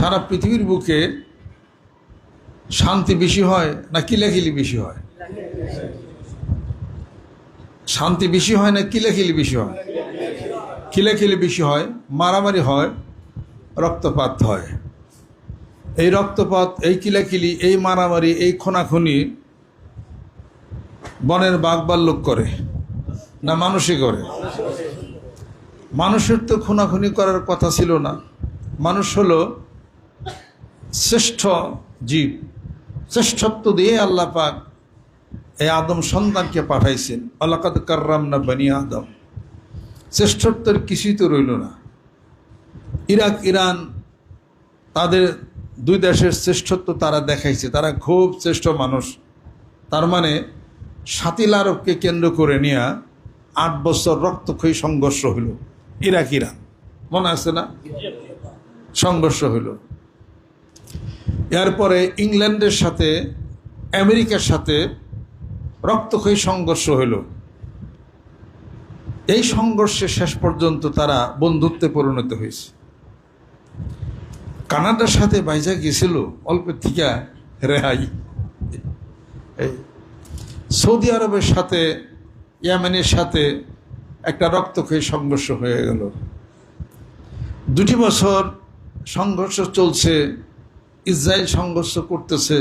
সারা পৃথিবীর বুকে শান্তি বেশি হয় না কিলাকিলি বেশি হয়? শান্তি বেশি হয় না কিলাকিলি বেশি হয়? কিলাকিলি বেশি হয়, মারামারি হয়, রক্তপাত হয়। এই রক্তপাত, এই কিলাকিলি, এই মারামারি, এই খোনাখুনি বনের বাঘবাল্যক করে না মানুষই করে? মানুষের তো খুনাখুনি করার কথা ছিল না। মানুষ হলো শ্রেষ্ঠ জীব, শ্রেষ্ঠত্ব দিয়ে আল্লাহ পাক এই আদম সন্তানকে পাঠাইছেন। আল্লাকাদ কার্রাম না বানি আদম। শ্রেষ্ঠত্বের কিছুই তো রইল না। ইরাক, ইরান, তাদের দুই দেশের শ্রেষ্ঠত্ব তারা দেখাইছে। তারা খুব শ্রেষ্ঠ মানুষ। তার মানে সাতিল আরবকে কেন্দ্র করে নিয়ে আট বছর রক্তক্ষয়ী সংঘর্ষ হইল। Iraq, Iran. মনে আছে না? সংঘর্ষ হইল। এরপরে ইংল্যান্ডের সাথে, আমেরিকার সাথে রক্তক্ষয়ী সংঘর্ষ হইল। এই সংঘর্ষে শেষ পর্যন্ত তারা বন্ধুত্বে পরিণত হয়েছে। কানাডার সাথে বাইজা গেছিল অল্প থিকা রেহাই। সৌদি আরবের সাথে, ইয়ামেনের সাথে একটা রক্তক্ষয়ী সংঘর্ষ হয়ে গেল। দুটি বছর সংঘর্ষ চলছে ইসরায়েল সংঘর্ষ করতেছে,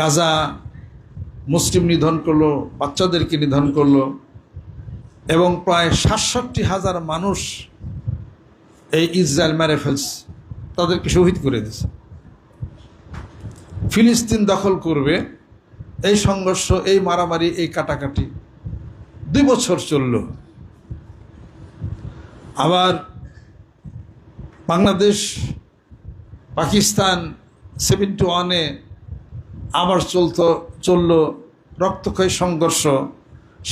গাজা মুসলিম নিধন করল, বাচ্চাদেরকে নিধন করল, এবং প্রায় সাতষট্টি হাজার মানুষ এই ইসরায়েল মেরে ফেলছে, তাদেরকে শহীদ করে দিছে। ফিলিস্তিন দখল করবে, এই সংঘর্ষ, এই মারামারি, এই কাটাকাটি, দুই বছর চলল। আবার বাংলাদেশ পাকিস্তান সেভেন্টি ওয়ানে আবার চলত, চলল রক্তক্ষয়ী সংঘর্ষ,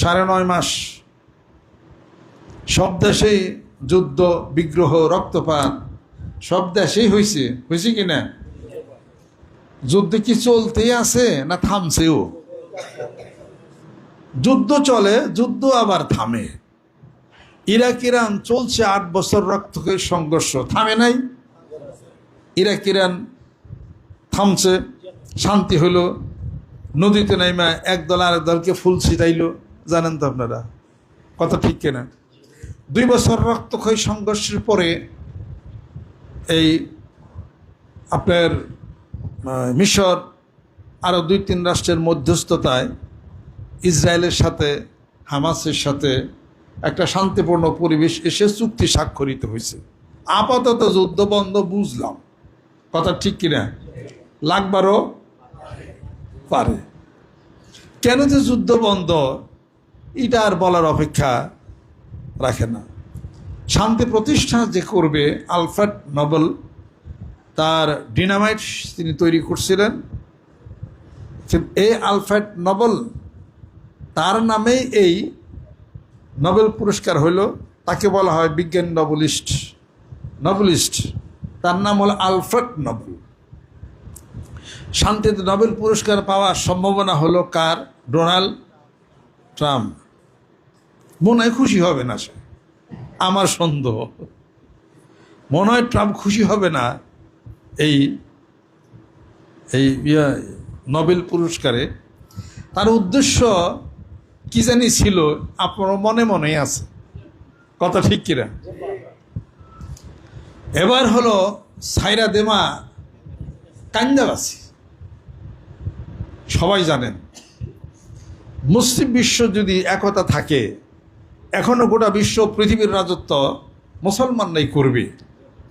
সাড়ে নয় মাস। সব দেশেই যুদ্ধ, বিগ্রহ, রক্তপাত, সব দেশেই হয়েছে হয়েছে কি না? যুদ্ধ কি চলতেই আছে না থামছেও? যুদ্ধ চলে, যুদ্ধ আবার থামে। ইরাক ইরান চলছে আট বছর রক্তক্ষয়ী সংঘর্ষ, থামে নাই। ইরাক ইরান থামছে, শান্তি হলো নদীতে নাইমা এক দল আরেক দলকে ফুল ছিটাইল, জানেন তো আপনারা? কথা ঠিক কিনা? দুই বছর রক্তক্ষয়ী সংঘর্ষের পরে এই আপনার মিশর আরও দুই তিন রাষ্ট্রের মধ্যস্থতায় ইসরায়েলের সাথে, হামাসের সাথে একটা শান্তিপূর্ণ পরিবেশ এসে চুক্তি স্বাক্ষরিত হয়েছে। আপাতত যুদ্ধ বন্ধ, বুঝলাম। কথা ঠিক কিনা? লাগবারও পারে। কেন যে যুদ্ধ বন্ধ, এটা আর বলার অপেক্ষা রাখে না। শান্তি প্রতিষ্ঠা যে করবে আলফ্রেড নোবেল, তার ডিনামাইট তিনি তৈরি করছিলেন। এই আলফ্রেড নোবেল, তার নামেই এই নোবেল পুরস্কার হইল, তাকে বলা হয় বিজ্ঞান নবলিস্ট নবলিস্ট। তার নাম হলো আলফ্রেড নোবেল শান্তিতে নোবেল পুরস্কার পাওয়ার সম্ভাবনা হলো কার? Donald Trump. মনে হয় খুশি হবে না সে। আমার সন্দেহ। মনে হয় ট্রাম্প খুশি হবে না এই এই নোবেল পুরস্কারে। তার উদ্দেশ্য কি জানি ছিল, আপনার মনে মনেই আছে। কথা ঠিক কিনা? এবার হলো সাইরা দেমা কান্দাবাসী সবাই জানেন, মুসলিম বিশ্ব যদি একতা থাকে, এখনও গোটা বিশ্ব পৃথিবীর রাজত্ব মুসলমানরাই করবে।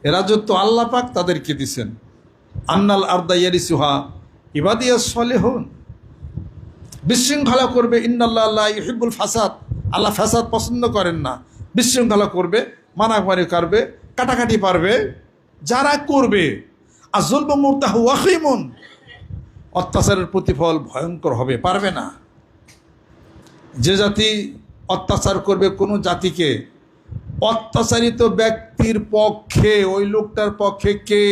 এ রাজত্ব আল্লাহ পাক তাদেরকে দিছেন। আন্নাল আর্দাইয়ারি সুহা ইবাদিয়া সলে হন বিশৃঙ্খলা করবে, ইন্নাল্লাহ আল্লাহ ইহিবুল ফাসাদ। আল্লাহ ফাসাদ পছন্দ করেন না। বিশৃঙ্খলা করবে মানামারি করবে কাটাকাটি পারবে, যারা করবে। আজল মুর্তাহ ওয়াকিমন, অত্যাচারের প্রতিফল ভয়ঙ্কর হবে, পারবে না। যে জাতি অত্যাচার করবে কোনো জাতিকে, অত্যাচারিত ব্যক্তির পক্ষে, ওই লোকটার পক্ষে কে?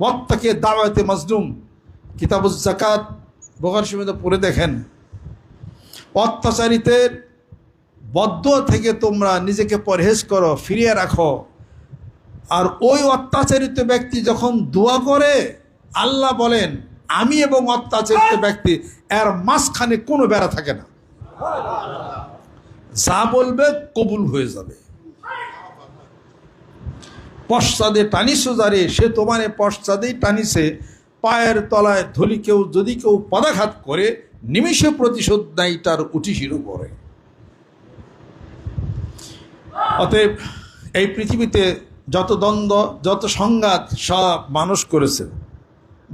ওয়াত্তাকে দাওয়াতে মজলুম, কিতাবুজ জাকাত বোকার সীমিত পড়ে দেখেন। অত্যাচারিতের বদ্ধ থেকে তোমরা নিজেকে পরহেজ করো, ফিরিয়ে রাখো। আর ওই অত্যাচারিত ব্যক্তি যখন দোয়া করে, আল্লাহ বলেন, আমি এবং অত্যাচারিত ব্যক্তি, এর মাঝখানে কোনো বেড়া থাকে না। যা বলবে কবুল হয়ে যাবে। পশ্চাদে টানিছো যারে সে তোমারে পশ্চাদেই টানিছে। পায়ের তলায় ধলি কেউ, যদি কেউ পদাঘাত করে, নিমিষে প্রতিশোধ নেয় তার উঠিসির উপরে অতএব এই পৃথিবীতে যত দ্বন্দ্ব, যত সংঘাত সব মানুষ করেছে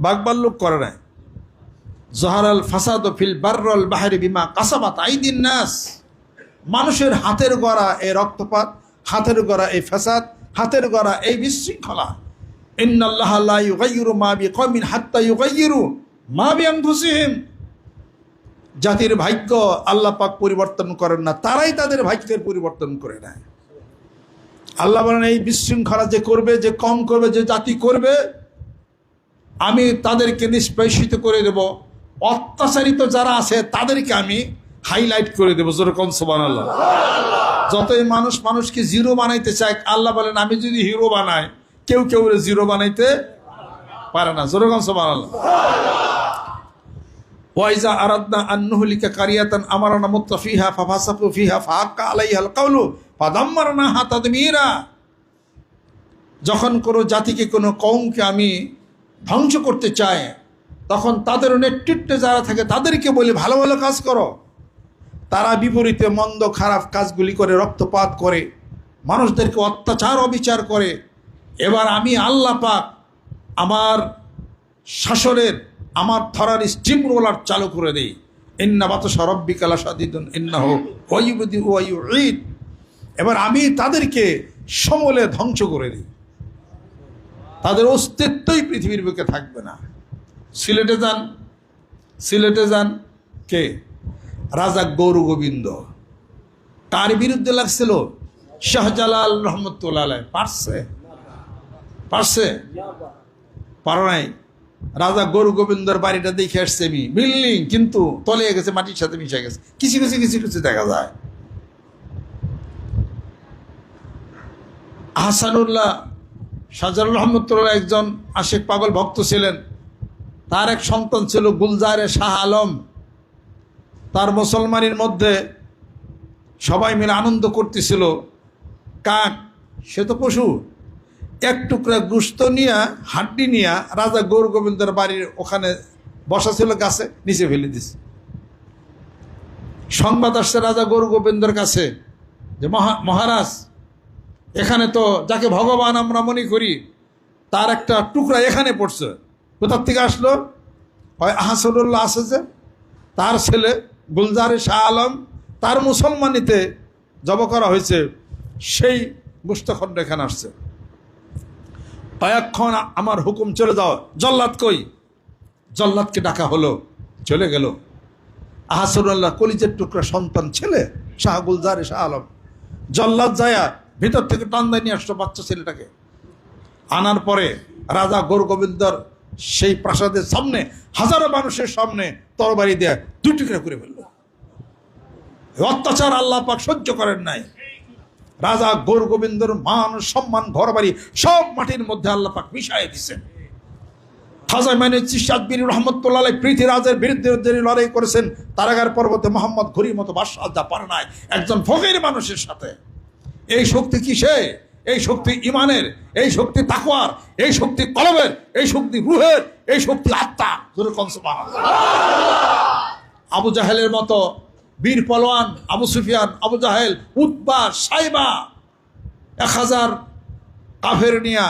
বাগবাল্লুক করে নাই। জহারাল ফাসাদ ফিল বার্রল বাহারি বিমা কাসাবাত আইদিন নাস। মানুষের হাতের গড়া এই রক্তপাত, হাতের গড়া এই ফ্যাসাদ হাতের গড়া এই বিশৃঙ্খলা। ইউগাইয়িরু মা বিকওমিন হাত্তা ইউগাইয়িরু মা বিআনফুসিহিম। জাতির ভাগ্য আল্লাপাক পরিবর্তন করেন না, তারাই তাদের ভাগ্যের পরিবর্তন করে নেয়। আল্লাহ বলেন, এই বিশৃঙ্খলা যে করবে, যে কম করবে, যে জাতি করবে, আমি তাদেরকে নিষ্পেষিত করে দেব। অত্যাচারিত যারা আছে, তাদেরকে আমি হাইলাইট করে দেবো। যেরকম সোবান আল্লাহ যতই মানুষ মানুষকে জিরো বানাইতে চায়, আল্লাহ বলেন, আমি যদি হিরো বানাই, কেউ কেউ জিরো বানাইতে পারে না। যেরকম সোবান আল্লাহ ওয়াইজা আরাদনা আন্নুহলিকা কারিয়াতান আমারানা মুত্তাফিহা ফাফাসাফু ফিহা, ফাহাক্কা আলাইহাল কাউলু ফাদাম্মারনা হা তাদমীরা। যখন কোনো জাতিকে, কোনো কৌমকে আমি ধ্বংস করতে চাই, তখন তাদের নেতৃত্বে যারা থাকে, তাদেরকে বলি ভালো ভালো কাজ করো। তারা বিপরীতে মন্দ, খারাপ কাজগুলি করে রক্তপাত করে, মানুষদেরকে অত্যাচার, অবিচার করে। এবার আমি আল্লাহ পাক আমার শাসনের, আমার ধরার স্টিম রোলার চালু করে দেই। ইন্না বাত সরব্বিকালা সাদিদুন ইন্না হোক ওয়ুবদি ওয়ু ঈদ এবার আমি তাদেরকে সমলে ধ্বংস করে দিই। তাদের অস্তিত্বই পৃথিবীর বুকে থাকবে না। সিলেটে যান। সিলেটে যান কে? রাজা গৌর গোবিন্দ। তার বিরুদ্ধে লাগছিল শাহজালাল রহমতুল্লাহ। পারছে? পারছে? পারো নাই। রাজা গরু গোবিন্দর বাড়িটা দেখে আসছে আমি। বিল্ডিং, কিন্তু তলে গেছে, মাটির সাথে মিশে গেছে। কিছু কিছু কিছু কিছু দেখা যায়। আহসানুল্লাহ শাহজালাল রহমতুল্লাহ একজন আশেক পাগল ভক্ত ছিলেন। তার এক সন্তান ছিল গুলজারে শাহ আলম। তার মুসলমানের মধ্যে সবাই মিলে আনন্দ করতেছিল। কাক, সে তো পশু। এক টুকরা গুস্ত নিয়া, হাড্ডি নিয়া রাজা গৌর গোবিন্দের বাড়ির ওখানে বসা ছিল গাছে, নিচে ফেলে দিছে। সংবাদ আসছে রাজা গৌর গোবিন্দর কাছে যে মহা মহারাজ এখানে তো যাকে ভগবান আমরা মনে করি, তার একটা টুকরা এখানে পড়ছে। কোথার থেকে আসলো? হয় আহাসনুল্লাহ আছে যে, তার ছেলে গুলজারে শাহ আলম, তার মুসলমানিতে জব করা হয়েছে, সেই গুস্তখণ্ড এখানে আসছে। কয়েকক্ষণ আমার হুকুম চলে যাও। জল্লাদ কই? জল্লাদকে ডাকা হলো, চলে গেল। আহাসনুল্লাহ কলিজের টুকরা সন্তান ছেলে, শাহ গুলজারে শাহ আলম। জল্লাদ যায়া ভিতর থেকে টান্দায় নিয়ে আসলো বাচ্চা ছেলেটাকে। আনার পরে রাজা গৌর গোবিন্দর সেই প্রাসাদের সামনে, হাজারো মানুষের সামনে তরবারি দেয়া দুই টুকরা করে ফেলল অত্যাচার আল্লাহ পাক সহ্য করেন নাই। রাজা গৌর গোবিন্দর মান, সম্মান ঘর বাড়ি সব মাটির মধ্যে আল্লাহ পাক মিশাই দিছেন খাজা মানে চিশাদবির রহমতুল্লাহ পৃথিবীরাজের বিরুদ্ধে যিনি লড়াই করেছেন। তারাগার পর্বতে মোহাম্মদ ঘুরির মতো বাদশাহ যা পারে নাই। একজন ফকির মানুষের সাথে। এই শক্তি কিসে এই শক্তি ইমানের, এই শক্তি তাকওয়ার, এই শক্তি কলমের এই শক্তি রুহের, এই শক্তি আত্মা আবু জাহেলের মতো বীর পলোয়ান, আবু সুফিয়ান, আবু জাহেল উৎবা সাইবা, এক হাজার কাফের নিয়া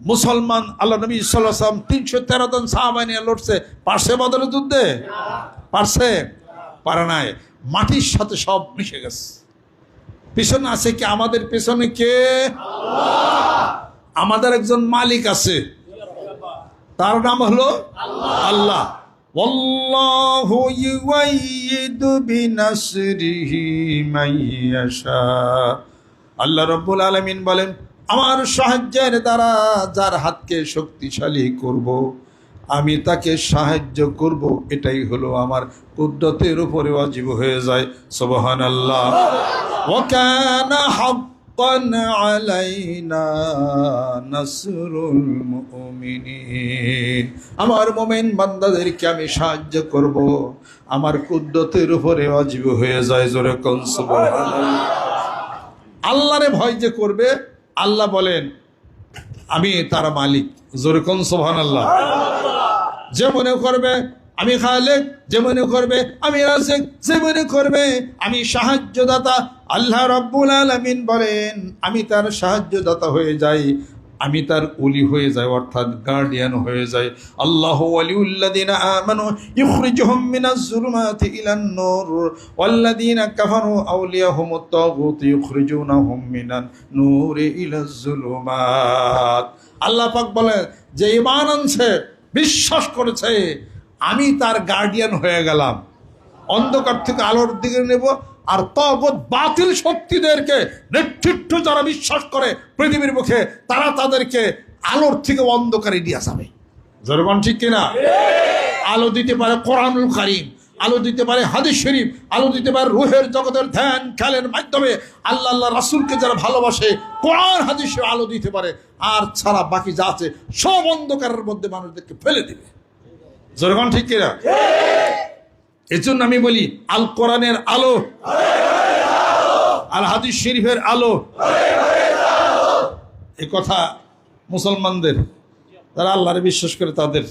মুসলমান আল্লাহ নবী সাল্লাম তিনশো তেরো জন সাহাবাই নিয়ে লড়ছে। পারছে বদলের যুদ্ধে? পারছে। পারে নাই। মাটির সাথে সব মিশে গেছে। পিছনে আছে কি আমাদের পেছনে কে আমাদের একজন মালিক আছে তার নাম হলো আল্লাহ والله يؤيد بنصره من يشاء আল্লাহ রব্বুল আলমিন বলেন আমার সাহায্যের দ্বারা যার হাতকে শক্তিশালী করব। আমি তাকে সাহায্য করব, এটাই হলো আমার কুদ্রতের উপরে অজীব হয়ে যায়। সোবহান আল্লাহ আমার মোমেন বান্দাদেরকে আমি সাহায্য করব। আমার কুদ্দতের উপরে অজীব হয়ে যায়, জোরে কোন আল্লাহরে ভয় যে করবে, আল্লাহ বলেন, আমি তার মালিক। জোরে কোন সুবহানাল্লাহ। যে মনে করবে, আমি খালেক, যে মনে করবে, আমি রাসেক যে মনে করবে, আমি সাহায্যদাতা, আল্লাহ রব্বুল আলামিন বলেন, আমি তার সাহায্যদাতা হয়ে যাই, আমি তার উলি হয়ে যাই, অর্থাৎ গার্ডিয়ান হয়ে যাই। আল্লাহ ওয়ালিউল্লাযিনা আমানু জুলুমাতি জুলুমাত। আল্লাহ পাক বলেন, যে ঈমান আনছে বিশ্বাস করেছে, আমি তার গার্ডিয়ান হয়ে গেলাম। অন্ধকার থেকে আলোর দিকে নেব আর তগত বাতিল শক্তিদেরকে নেতৃত্ব যারা বিশ্বাস করে পৃথিবীর মুখে, তারা তাদেরকে আলোর থেকে অন্ধকারে নিয়ে যাবে। জরবান ঠিক কিনা? আলো দিতে পারে কোরআনুল কারিম। আলো দিতে পারে হাদিস শরীফ, আলো দিতে পারে রুহের জগতের ধ্যান খেলের মাধ্যমে। আল্লাহ আল্লাহ রাসুলকে যারা ভালোবাসে, কোরআন, হাদিসে আলো দিতে পারে। আর ছাড়া বাকি যা আছে, সব অন্ধকারের মধ্যে মানুষদেরকে ফেলে দিবে। জরগান ঠিক কিনা? এই জন্য আমি বলি, আল কোরআনের আলো, আল হাদিস শরীফের আলো, এ কথা মুসলমানদের তারা আল্লাহরে বিশ্বাস করে তাদের